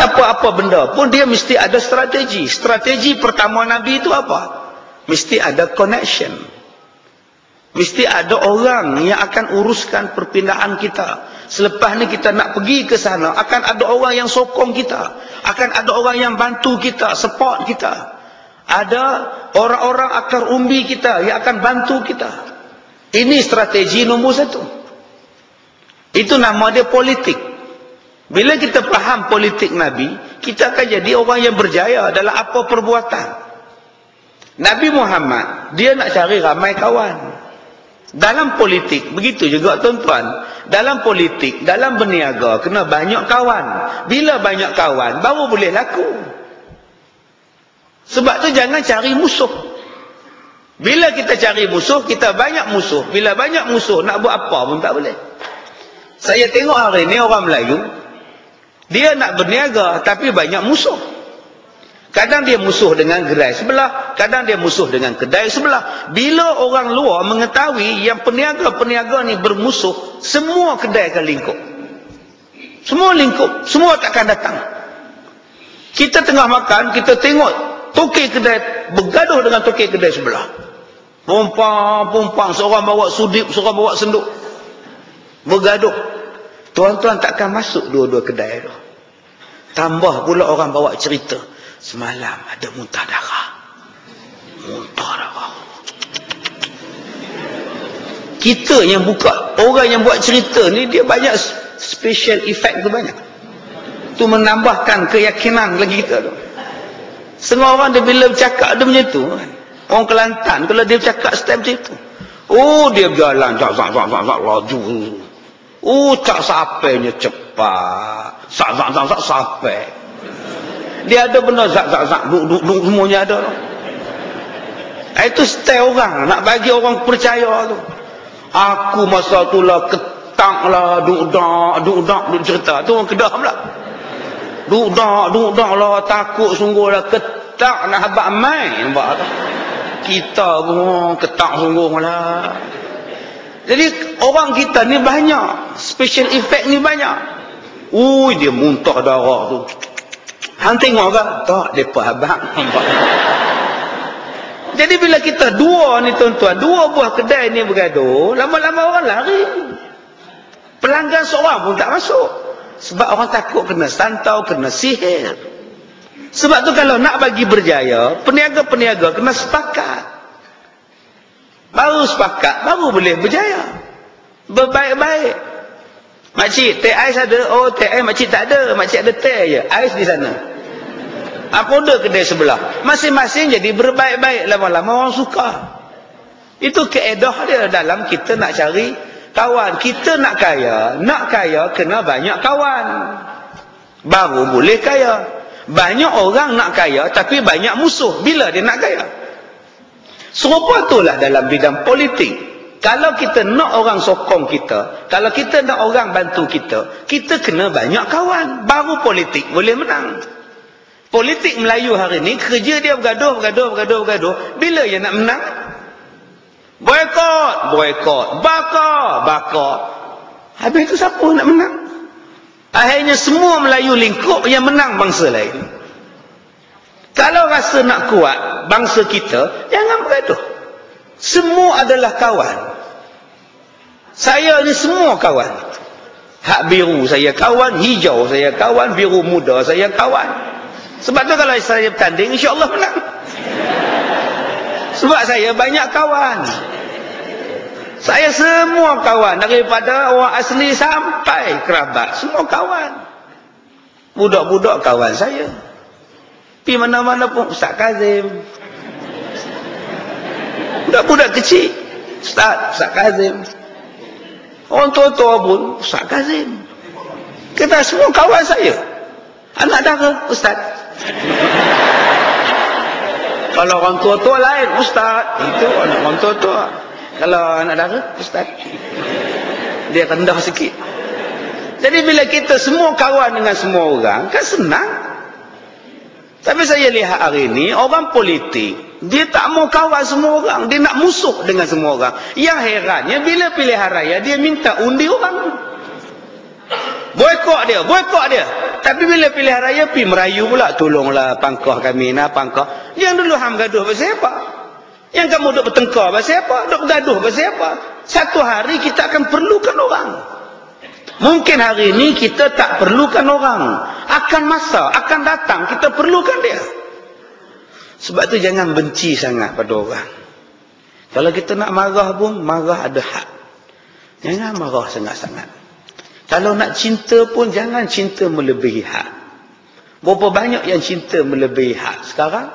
Apa-apa benda pun dia mesti ada strategi. Strategi pertama Nabi itu apa? Mesti ada connection. Mesti ada orang yang akan uruskan perpindahan kita. Selepas ni kita nak pergi ke sana, akan ada orang yang sokong kita. Akan ada orang yang bantu kita, support kita. Ada orang-orang akar umbi kita yang akan bantu kita. Ini strategi nombor satu. Itu nama dia politik. Bila kita faham politik Nabi, kita akan jadi orang yang berjaya dalam apa perbuatan. Nabi Muhammad, dia nak cari ramai kawan. Dalam politik, begitu juga tuan-tuan. Dalam politik, dalam berniaga, kena banyak kawan. Bila banyak kawan, baru boleh laku. Sebab tu jangan cari musuh. Bila kita cari musuh, kita banyak musuh. Bila banyak musuh, nak buat apa pun tak boleh. Saya tengok hari ni orang Melayu, dia nak berniaga tapi banyak musuh. Kadang dia musuh dengan gerai sebelah, kadang dia musuh dengan kedai sebelah. Bila orang luar mengetahui yang peniaga-peniaga ni bermusuh, semua kedai akan lingkup. Semua lingkup, semua takkan datang. Kita tengah makan, kita tengok toke kedai bergaduh dengan toke kedai sebelah. Pumpang-pumpang, seorang bawa sudip, seorang bawa senduk. Bergaduh. Tuan-tuan takkan masuk dua-dua kedai tu. Tambah pula orang bawa cerita. Semalam ada muntah darah. Muntah darah. Kita yang buka, orang yang buat cerita ni, dia banyak special effect tu banyak. Tu menambahkan keyakinan lagi kita tu. Semua orang dia bila bercakap dia macam tu. Orang Kelantan, kalau dia bercakap step macam tu. Oh, dia berjalan, zak, zak, zak, zak, laju. Tak sampainya cepat. Sak, sak, sak, sak, sampai. Dia ada benda zak, zak, zak, duk, duk, duk, semuanya ada. Itu style orang. Nak bagi orang percaya tu. Aku masa tu lah ketak lah, duk, dak, duk, dak, duk cerita. Tu orang kedah pula. Duk, dak, duk, dak lah, takut sungguh lah, ketak nak habak main. Nampak tak? Kita pun ketak sungguh lah. Jadi orang kita ni banyak. Special effect ni banyak. Ui dia muntah darah tu. Hang tengok ke? Tak, mereka abang. Jadi bila kita dua ni tuan-tuan, dua buah kedai ni bergaduh, lama-lama orang lari. Pelanggan seorang pun tak masuk. Sebab orang takut kena santau, kena sihir. Sebab tu kalau nak bagi berjaya, peniaga-peniaga kena sepakat. Baru sepakat, baru boleh berjaya. Berbaik-baik. Makcik, teh ais ada. Oh, teh ais makcik tak ada. Makcik ada teh je. Ais di sana. Apa ada kedai sebelah. Masing-masing jadi berbaik-baik. Lama-lama orang suka. Itu keedah dia dalam kita nak cari kawan. Kita nak kaya. Nak kaya, kena banyak kawan. Baru boleh kaya. Banyak orang nak kaya, tapi banyak musuh. Bila dia nak kaya? Serupa itulah dalam bidang politik. Kalau kita nak orang sokong kita, kalau kita nak orang bantu kita, kita kena banyak kawan. Baru politik boleh menang. Politik Melayu hari ini, kerja dia bergaduh, bergaduh, bergaduh, bergaduh. Bila dia nak menang? Boykot, boykot. Bakar, bakar. Habis itu siapa nak menang? Akhirnya semua Melayu lingkup yang menang bangsa lain. Kalau rasa nak kuat bangsa kita, jangan bergaduh. Semua adalah kawan. Saya ni semua kawan. Hak biru saya kawan, hijau saya kawan, biru muda saya kawan. Sebab tu kalau saya bertanding, insyaAllah menang. Sebab saya banyak kawan. Saya semua kawan. Daripada orang asli sampai kerabat. Semua kawan. Budak-budak kawan saya. Pergi mana-mana pun Ustaz Kazim. Budak-budak kecil. Ustaz, Ustaz Kazim. Orang tua-tua pun Ustaz Kazim. Kita semua kawan saya. Anak dara Ustaz. Kalau orang tua-tua lain Ustaz. Itu anak orang tua-tua. Kalau anak dara Ustaz. Dia rendah sikit. Jadi bila kita semua kawan dengan semua orang, kan senang. Tapi saya lihat hari ini, orang politik, dia tak mau kawan semua orang. Dia nak musuh dengan semua orang. Yang herannya, bila pilihan raya, dia minta undi orang. Boykot dia, boykot dia. Tapi bila pilihan raya pi merayu pula tolonglah pangkah kami nak pangkah. Yang dulu ham gaduh pasal apa? Yang kamu duk bertengkar pasal apa? Duk bergaduh pasal apa? Satu hari kita akan perlukan orang. Mungkin hari ini kita tak perlukan orang. Akan masa, akan datang kita perlukan dia. Sebab tu jangan benci sangat pada orang. Kalau kita nak marah pun, marah ada hak. Jangan marah sangat-sangat. Kalau nak cinta pun jangan cinta melebihi hak. Berapa banyak yang cinta melebihi hak sekarang?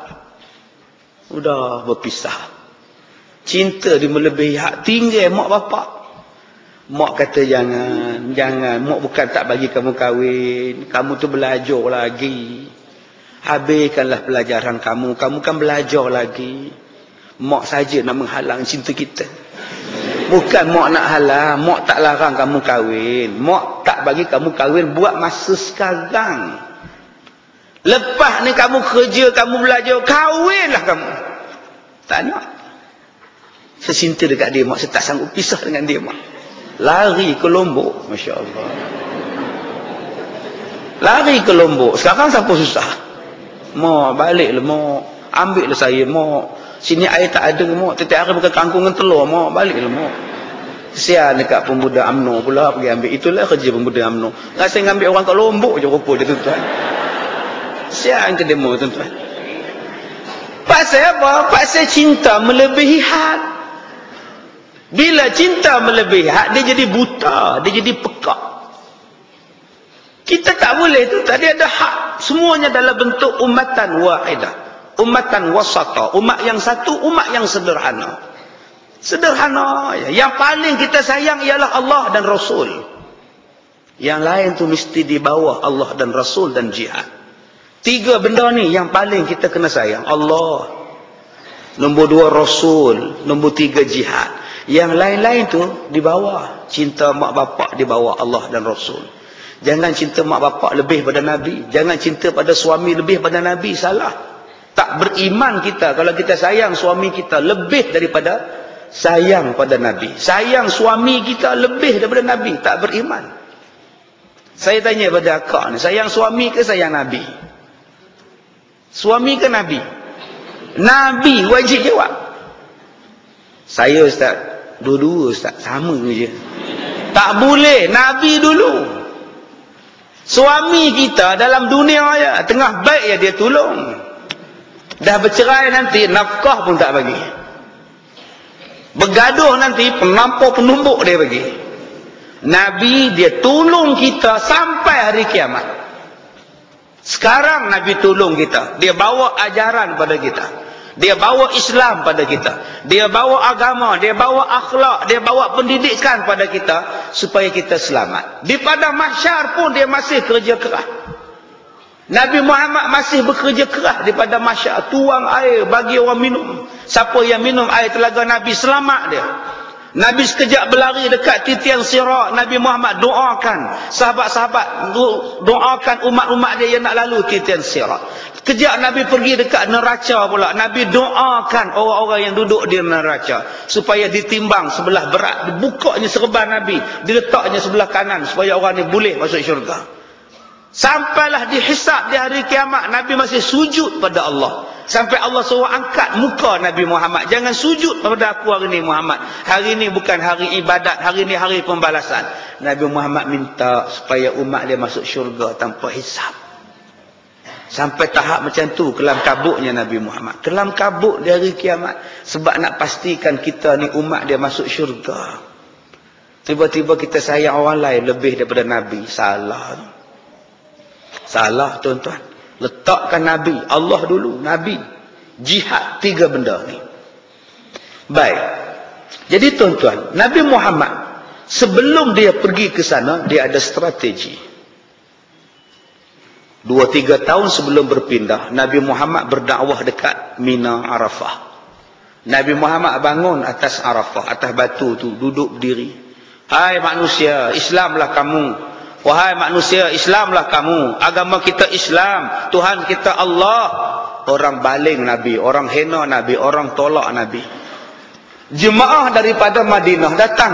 Sudah berpisah. Cinta di melebihi hak tinggal mak bapak. Mak kata jangan, jangan. Mak bukan tak bagi kamu kahwin. Kamu tu belajar lagi. Habiskanlah pelajaran kamu. Kamu kan belajar lagi. Mak saja nak menghalang cinta kita. Bukan mak nak halang, mak tak larang kamu kahwin. Mak tak bagi kamu kahwin buat masa sekarang. Lepas ni kamu kerja, kamu belajar, kahwinlah kamu. Tak nak. Saya cinta dekat dia mak, saya tak sanggup pisah dengan dia mak. Lari ke Lombok, Masya Allah. Lari ke Lombok, sekarang siapa susah? Mak, baliklah mak. Ambil lah saya, mak. Sini air tak ada mak. Setiap hari makan kangkung dengan telur mak. Baliklah mak. Kesian dekat pemuda UMNO pula pergi ambil. Itulah kerja pemuda UMNO. Rasa ngambil orang kat lombok je rupa dia tuan-tuan. Kesian ke demo tuan-tuan. Pasal apa? Pasal cinta melebihi had. Bila cinta melebihi had, dia jadi buta. Dia jadi pekak. Kita tak boleh tu. Tadi ada hak. Semuanya dalam bentuk umatan wahidah umatan wasata umat yang satu umat yang sederhana sederhana yang paling kita sayang ialah Allah dan Rasul yang lain tu mesti di bawah Allah dan Rasul dan jihad tiga benda ni yang paling kita kena sayang Allah nombor dua Rasul nombor tiga jihad yang lain-lain tu di bawah cinta mak bapak di bawah Allah dan Rasul jangan cinta mak bapak lebih pada Nabi jangan cinta pada suami lebih pada Nabi salah tak beriman kita kalau kita sayang suami kita lebih daripada sayang pada Nabi. Sayang suami kita lebih daripada Nabi. Tak beriman. Saya tanya pada akak ni. Sayang suami ke sayang Nabi? Suami ke Nabi? Nabi wajib jawab. Saya Ustaz. Dua-dua Ustaz. Sama je. Tak boleh. Nabi dulu. Suami kita dalam dunia ya, tengah baik ya dia tolong. Dah bercerai nanti nafkah pun tak bagi. Bergaduh nanti penampuk penumbuk dia bagi. Nabi dia tolong kita sampai hari kiamat. Sekarang Nabi tolong kita. Dia bawa ajaran pada kita. Dia bawa Islam pada kita. Dia bawa agama, dia bawa akhlak, dia bawa pendidikan pada kita supaya kita selamat. Di padang mahsyar pun dia masih kerja keras. Nabi Muhammad masih bekerja keras daripada masyarakat tuang air bagi orang minum. Siapa yang minum air telaga Nabi selamat dia. Nabi sekejap berlari dekat titian sirat. Nabi Muhammad doakan sahabat-sahabat doakan umat-umat dia yang nak lalu titian sirat. Kejap Nabi pergi dekat neraca pula. Nabi doakan orang-orang yang duduk di neraca supaya ditimbang sebelah berat. Dibukanya serban Nabi, diletaknya sebelah kanan supaya orang ni boleh masuk syurga. Sampailah dihisap di hari kiamat. Nabi masih sujud pada Allah. Sampai Allah suruh angkat muka Nabi Muhammad. Jangan sujud pada aku hari ini Muhammad. Hari ini bukan hari ibadat. Hari ini hari pembalasan. Nabi Muhammad minta supaya umat dia masuk syurga tanpa hisap. Sampai tahap macam tu kelam kabuknya Nabi Muhammad. Kelam kabuk di hari kiamat. Sebab nak pastikan kita ni umat dia masuk syurga. Tiba-tiba kita sayang orang lain lebih daripada Nabi. Salah. Salah tuan-tuan. Letakkan Nabi. Allah dulu. Nabi. Jihad. Tiga benda ni. Baik. Jadi tuan-tuan. Nabi Muhammad. Sebelum dia pergi ke sana. Dia ada strategi. Dua tiga tahun sebelum berpindah. Nabi Muhammad berdakwah dekat Mina Arafah. Nabi Muhammad bangun atas Arafah. Atas batu tu. Duduk berdiri. Hai manusia. Islamlah kamu. Wahai manusia, Islamlah kamu. Agama kita Islam. Tuhan kita Allah. Orang baling Nabi. Orang hina Nabi. Orang tolak Nabi. Jemaah daripada Madinah datang.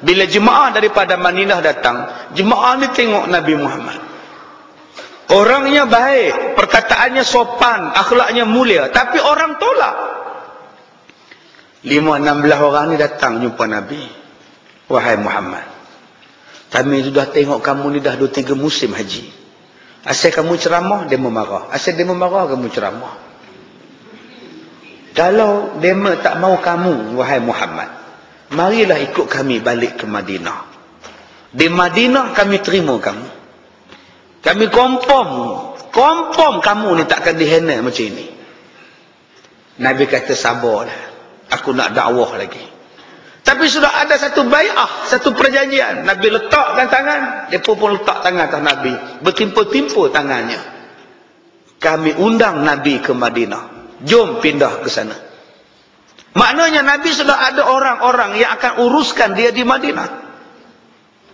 Bila jemaah daripada Madinah datang, jemaah ni tengok Nabi Muhammad. Orangnya baik, perkataannya sopan, akhlaknya mulia, tapi orang tolak. Lima enam belah orang ni datang jumpa Nabi. Wahai Muhammad. Kami sudah tengok kamu ni dah dua tiga musim haji. Asal kamu ceramah, dia memarah. Asal dia memarah, kamu ceramah. Kalau dia tak mau kamu, wahai Muhammad, marilah ikut kami balik ke Madinah. Di Madinah kami terima kamu. Kami confirm, confirm kamu ni takkan dihina macam ini. Nabi kata sabarlah. Aku nak dakwah lagi. Tapi sudah ada satu bayah, satu perjanjian. Nabi letakkan tangan, dia pun, pun letak tangan atas Nabi. Bertimpa-timpa tangannya. Kami undang Nabi ke Madinah. Jom pindah ke sana. Maknanya Nabi sudah ada orang-orang yang akan uruskan dia di Madinah.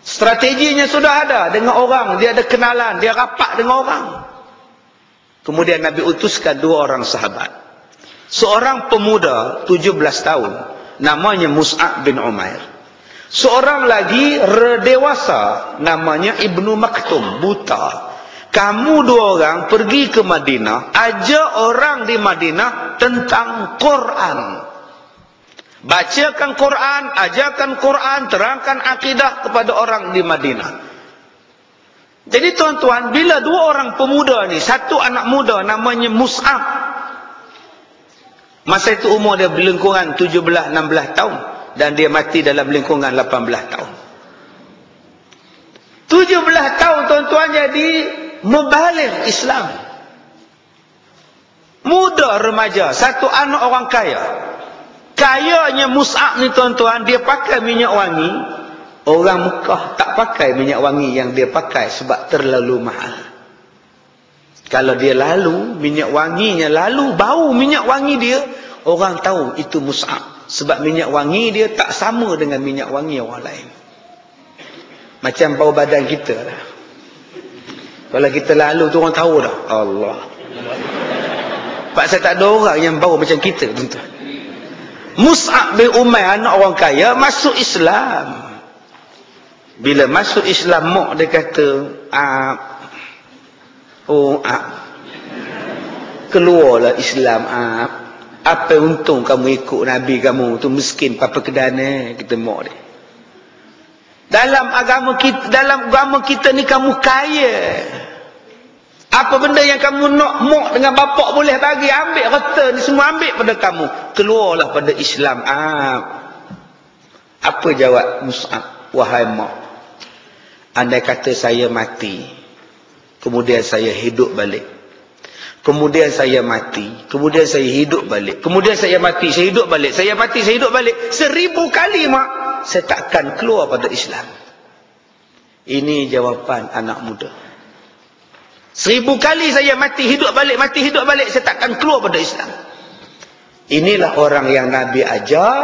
Strateginya sudah ada dengan orang. Dia ada kenalan. Dia rapat dengan orang. Kemudian Nabi utuskan dua orang sahabat. Seorang pemuda 17 tahun. Namanya Mus'ab bin Umair. Seorang lagi redewasa. Namanya Ibnu Maktum. Buta. Kamu dua orang pergi ke Madinah. Ajar orang di Madinah tentang Quran. Bacakan Quran, ajarkan Quran, terangkan akidah kepada orang di Madinah. Jadi tuan-tuan, bila dua orang pemuda ni, satu anak muda namanya Mus'ab. Masa itu umur dia berlingkungan 17-16 tahun. Dan dia mati dalam lingkungan 18 tahun. 17 tahun tuan-tuan jadi membalik Islam. Muda remaja, satu anak orang kaya. Kayanya Mus'ab ni tuan-tuan, dia pakai minyak wangi. Orang Mekah tak pakai minyak wangi yang dia pakai sebab terlalu mahal. Kalau dia lalu, minyak wanginya lalu, bau minyak wangi dia, orang tahu itu Mus'ab. Sebab minyak wangi dia tak sama dengan minyak wangi orang lain. Macam bau badan kita lah. Kalau kita lalu tu orang tahu dah. Allah. Sebab saya tak ada orang yang bau macam kita tuan-tuan. Mus'ab bin Umair anak orang kaya masuk Islam. Bila masuk Islam mak dia kata, "Ah oh ah keluarlah Islam ah apa untung kamu ikut nabi kamu tu miskin papa kedana kita mak dia." Dalam agama kita dalam agama kita ni kamu kaya. Apa benda yang kamu nak mok dengan bapak boleh bagi ambil harta ni semua ambil pada kamu. Keluarlah pada Islam. Ah. Apa jawab Mus'ab? Wahai mak. Andai kata saya mati. Kemudian saya hidup balik. Kemudian saya mati. Kemudian saya hidup balik. Kemudian saya mati. Saya hidup balik. Saya mati. Saya hidup balik. Seribu kali mak. Saya takkan keluar pada Islam. Ini jawapan anak muda. Seribu kali saya mati hidup balik, mati hidup balik, saya takkan keluar pada Islam. Inilah orang yang Nabi ajar,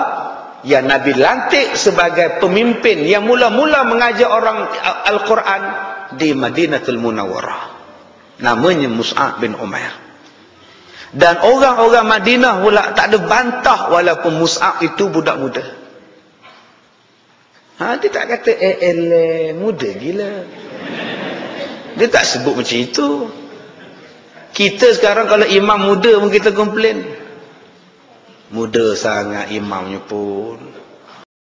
yang Nabi lantik sebagai pemimpin yang mula-mula mengajar orang Al-Quran di Madinatul Munawwarah. Namanya Mus'ab bin Umair. Dan orang-orang Madinah pula tak ada bantah walaupun Mus'ab itu budak muda. Ha, dia tak kata, eh, eh, muda gila. Dia tak sebut macam itu. Kita sekarang kalau imam muda pun kita komplain. Muda sangat imamnya pun.